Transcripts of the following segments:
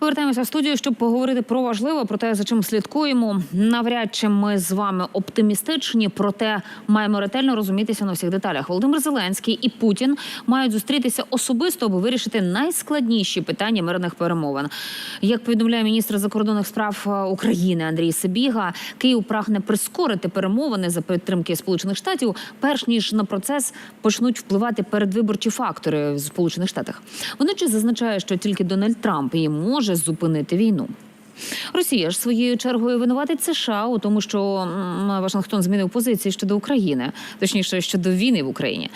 Повертаємося в студію, щоб поговорити про важливе, про те, за чим слідкуємо. Навряд чи ми з вами оптимістичні, проте маємо ретельно розумітися на всіх деталях. Володимир Зеленський і Путін мають зустрітися особисто, аби вирішити найскладніші питання мирних перемовин. Як повідомляє міністр закордонних справ е, України Андрій Сибіга, Київ прагне прискорити перемовини за підтримки Сполучених Штатів, перш ніж на процес почнуть впливати передвиборчі фактори в Сполучених Штатах. Водночас зазначає, що тільки Дональд Трамп і може зупинити війну. Росія ж своєю чергою винуватить США у тому, що Вашингтон змінив позиції щодо України, точніше щодо війни в Україні.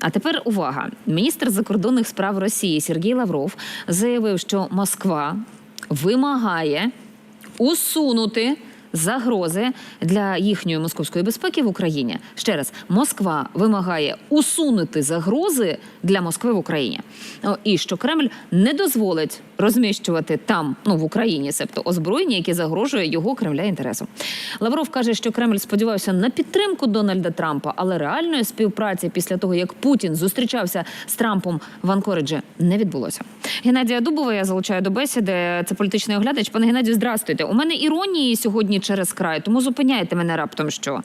А тепер увага: міністр закордонних справ Росії Сергій Лавров заявив, що Москва вимагає усунути загрози для їхньої московської безпеки в Україні. Ще раз, Москва вимагає усунути загрози для Москви в Україні. І що Кремль не дозволить розміщувати там, ну в Україні, себто озброєння, яке загрожує його Кремля інтересам. Лавров каже, що Кремль сподівався на підтримку Дональда Трампа, але реальної співпраці після того, як Путін зустрічався з Трампом в Анкориджі, не відбулося. Геннадія Дубова я залучаю до бесіди. Це політичний оглядач. Пане Геннадію, здрастуйте. У мене іронії сьогодні через край, тому зупиняйте мене раптом. Що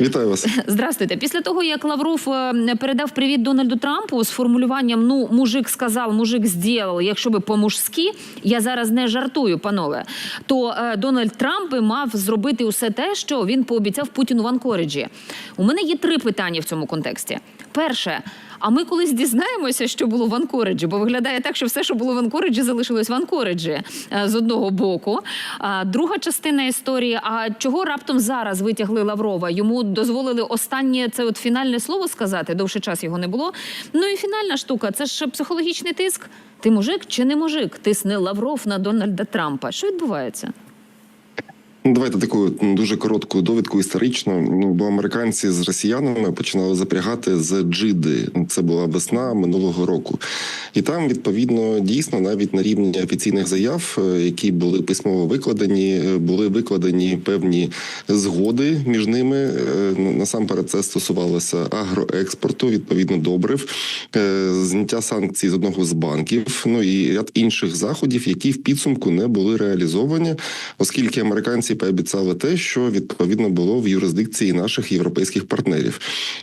Вітаю вас. Здрастуйте. Після того, як Лавров е, передав привіт Дональду Трампу з формулюванням Ну, мужик сказав, мужик зділав, якщо би по-мужськи, я зараз не жартую, панове. То е, Дональд Трамп би мав зробити усе те, що він пообіцяв Путіну в Анкориджі. У мене є три питання в цьому контексті. Перше, а ми колись дізнаємося, що було в Анкориджі, бо виглядає так, що все, що було в Анкориджі, залишилось в Анкориджі е, з одного боку. Друга частина історії: а чого раптом зараз витягли Лаврова? Йому дозволили останнє це от фінальне слово сказати. Довше час його не було. Ну і фінальна штука це ж психологічний тиск. Ти мужик чи не мужик? Тисне Лавров на Дональда Трампа. Що відбувається? Ну, Давайте таку дуже коротку довідку історичну. Ну, бо американці з росіянами починали запрягати з джиди. Це була весна минулого року, і там відповідно дійсно навіть на рівні офіційних заяв, е, які були письмово викладені, е, були викладені певні згоди між ними. Е, Насамперед, це стосувалося агроекспорту, відповідно добрив, зняття санкцій з одного з банків. Ну і ряд інших заходів, які в підсумку не були реалізовані, оскільки американці пообіцяли те, що відповідно було в юрисдикції наших європейських партнерів.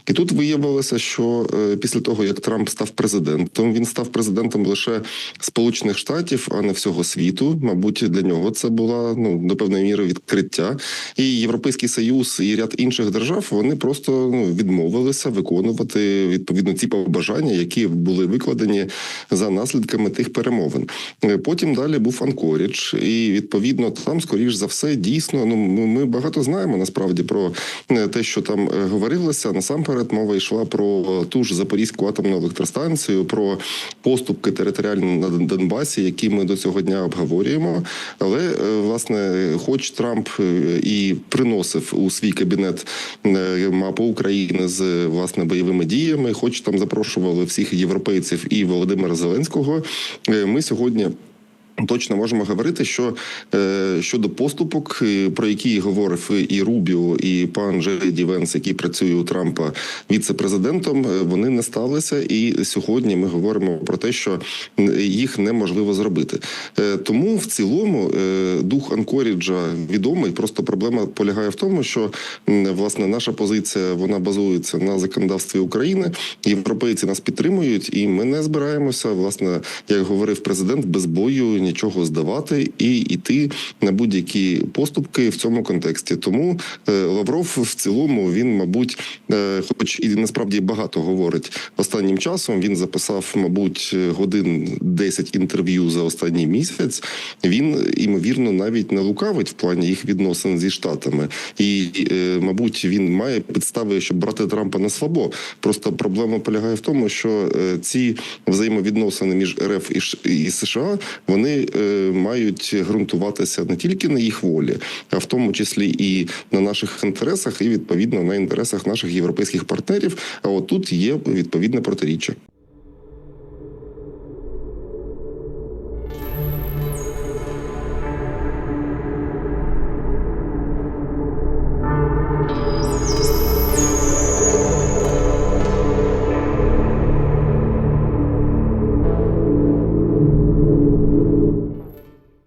І тут виявилося, що е, після того як Трамп став президентом, він став президентом лише Сполучених Штатів, а не всього світу. Мабуть, для нього це була ну до певної міри відкриття. І Європейський Союз і ряд інших держав вони просто ну відмовилися виконувати відповідно ці побажання, які були викладені за наслідками тих перемовин. Е, Потім далі був Анкорідж, і відповідно там, скоріш за все, дійсно, ну ми ми багато знаємо насправді про е, те, що там е, говорилося. Насамперед, мова йшла про ту ж Запорізьку атомну електростанцію, про поступки територіальні на Донбасі, які ми до цього дня обговорюємо. Але е, власне, хоч Трамп і приносив у свій кабінет мапу України з власне бойовими діями, хоч там запрошували всіх європейців і Володимира Зеленського. Ми сьогодні. Точно можемо говорити, що е, щодо поступок, е, про які говорив і Рубіо, і пан Джеді Венс, який працює у Трампа віце-президентом, е, вони не сталися. І сьогодні ми говоримо про те, що їх неможливо зробити. Тому в цілому дух Анкоріджа відомий. Просто проблема полягає в тому, що власне наша позиція вона базується на законодавстві України. Європейці нас підтримують, і ми не збираємося, власне, як говорив президент, без бою нічого здавати і йти на будь-які поступки в цьому контексті. Тому е, Лавров в цілому він, мабуть, е, хоч і насправді багато говорить останнім часом. Він записав, мабуть, годин 10 інтерв'ю за останній місяць. Він імовірно навіть не лукавить в плані їх відносин зі штатами, і е, мабуть, він має підстави, щоб брати Трампа на слабо. Просто проблема полягає в тому, що ці взаємовідносини між РФ і Ш- і США вони е, мають ґрунтуватися не тільки на їх волі, а в тому числі і на наших інтересах, і відповідно на інтересах наших європейських партнерів. А отут є відповідне протиріччя.